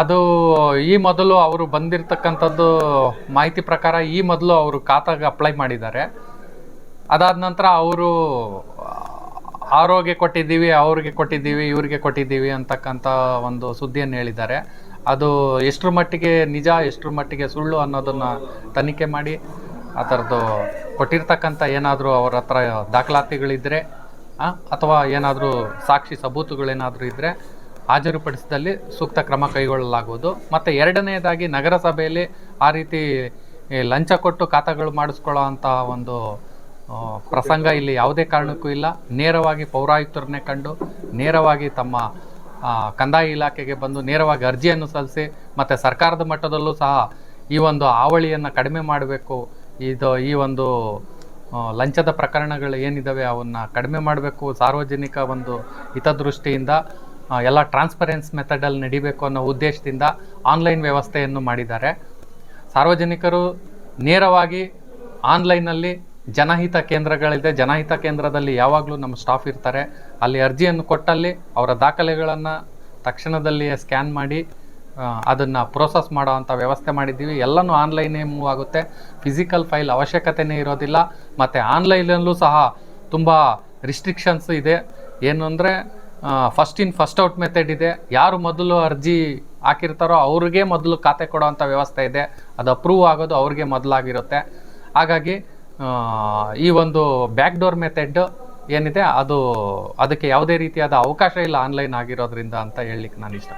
ಅದು ಈ ಮೊದಲು ಅವರು ಬಂದಿರತಕ್ಕಂಥದ್ದು ಮಾಹಿತಿ ಪ್ರಕಾರ ಈ ಮೊದಲು ಅವರು ಖಾತಾಗೆ ಅಪ್ಲೈ ಮಾಡಿದ್ದಾರೆ. ಅದಾದ ನಂತರ ಅವರು, ಆರೋಗ್ಯ ಕೊಟ್ಟಿದ್ದೀವಿ, ಅವ್ರಿಗೆ ಕೊಟ್ಟಿದ್ದೀವಿ, ಇವ್ರಿಗೆ ಕೊಟ್ಟಿದ್ದೀವಿ ಅಂತಕ್ಕಂಥ ಒಂದು ಸುದ್ದಿಯನ್ನು ಹೇಳಿದ್ದಾರೆ. ಅದು ಎಷ್ಟರ ಮಟ್ಟಿಗೆ ನಿಜ, ಎಷ್ಟರ ಮಟ್ಟಿಗೆ ಸುಳ್ಳು ಅನ್ನೋದನ್ನು ತನಿಖೆ ಮಾಡಿ ಆ ಥರದ್ದು ಕೊಟ್ಟಿರ್ತಕ್ಕಂಥ ಏನಾದರೂ ಅವ್ರ ಹತ್ರ ದಾಖಲಾತಿಗಳಿದ್ದರೆ ಅಥವಾ ಏನಾದರೂ ಸಾಕ್ಷಿ ಸಬೂತುಗಳೇನಾದರೂ ಇದ್ದರೆ ಹಾಜರುಪಡಿಸಿದಲ್ಲಿ ಸೂಕ್ತ ಕ್ರಮ ಕೈಗೊಳ್ಳಲಾಗುವುದು. ಮತ್ತು ಎರಡನೆಯದಾಗಿ ನಗರಸಭೆಯಲ್ಲಿ ಆ ರೀತಿ ಲಂಚ ಕೊಟ್ಟು ಖಾತಾಗಳು ಮಾಡಿಸ್ಕೊಳ್ಳೋ ಒಂದು ಪ್ರಸಂಗ ಇಲ್ಲಿ ಯಾವುದೇ ಕಾರಣಕ್ಕೂ ಇಲ್ಲ. ನೇರವಾಗಿ ಪೌರಾಯುಕ್ತರನ್ನೇ ಕಂಡು, ನೇರವಾಗಿ ತಮ್ಮ ಕಂದಾಯ ಇಲಾಖೆಗೆ ಬಂದು ನೇರವಾಗಿ ಅರ್ಜಿಯನ್ನು ಸಲ್ಲಿಸಿ, ಮತ್ತು ಸರ್ಕಾರದ ಮಟ್ಟದಲ್ಲೂ ಸಹ ಈ ಒಂದು ಹಾವಳಿಯನ್ನು ಕಡಿಮೆ ಮಾಡಬೇಕು. ಇದು ಈ ಒಂದು ಲಂಚದ ಪ್ರಕರಣಗಳು ಏನಿದ್ದಾವೆ ಅವನ್ನು ಕಡಿಮೆ ಮಾಡಬೇಕು ಸಾರ್ವಜನಿಕ ಒಂದು ಹಿತದೃಷ್ಟಿಯಿಂದ. ಎಲ್ಲ ಟ್ರಾನ್ಸ್ಪರೆನ್ಸ್ ಮೆಥಡಲ್ಲಿ ನಡಿಬೇಕು ಅನ್ನೋ ಉದ್ದೇಶದಿಂದ ಆನ್ಲೈನ್ ವ್ಯವಸ್ಥೆಯನ್ನು ಮಾಡಿದ್ದಾರೆ. ಸಾರ್ವಜನಿಕರು ನೇರವಾಗಿ ಆನ್ಲೈನಲ್ಲಿ ಜನಹಿತ ಕೇಂದ್ರಗಳಿದೆ. ಜನಹಿತ ಕೇಂದ್ರದಲ್ಲಿ ಯಾವಾಗಲೂ ನಮ್ಮ ಸ್ಟಾಫ್ ಇರ್ತಾರೆ. ಅಲ್ಲಿ ಅರ್ಜಿಯನ್ನು ಕೊಟ್ಟಲ್ಲಿ ಅವರ ದಾಖಲೆಗಳನ್ನು ತಕ್ಷಣದಲ್ಲಿಯೇ ಸ್ಕ್ಯಾನ್ ಮಾಡಿ ಅದನ್ನು ಪ್ರೋಸೆಸ್ ಮಾಡೋವಂಥ ವ್ಯವಸ್ಥೆ ಮಾಡಿದ್ದೀವಿ. ಎಲ್ಲನೂ ಆನ್ಲೈನೇ ಮೂವ್ ಆಗುತ್ತೆ. ಫಿಸಿಕಲ್ ಫೈಲ್ ಅವಶ್ಯಕತೆಯೇ ಇರೋದಿಲ್ಲ. ಮತ್ತು ಆನ್ಲೈನಲ್ಲೂ ಸಹ ತುಂಬ ರಿಸ್ಟ್ರಿಕ್ಷನ್ಸ್ ಇದೆ. ಏನು ಅಂದರೆ first in first out method ಇದೆ. ಯಾರು ಮೊದಲು ಅರ್ಜಿ ಹಾಕಿರ್ತಾರೋ ಅವ್ರಿಗೆ ಮೊದಲು ಖಾತೆ ಕೊಡೋವಂಥ ವ್ಯವಸ್ಥೆ ಇದೆ. ಅದು ಅಪ್ರೂವ್ ಆಗೋದು ಅವ್ರಿಗೆ ಮೊದಲಾಗಿರುತ್ತೆ. ಹಾಗಾಗಿ ಈ ಒಂದು ಬ್ಯಾಕ್ ಡೋರ್ ಮೆಥಡ್ ಏನಿದೆ, ಅದು ಅದಕ್ಕೆ ಯಾವುದೇ ರೀತಿಯಾದ ಅವಕಾಶ ಇಲ್ಲ ಆನ್ಲೈನ್ ಆಗಿರೋದ್ರಿಂದ ಅಂತ ಹೇಳಲಿಕ್ಕೆ ನಾನು ಇಷ್ಟ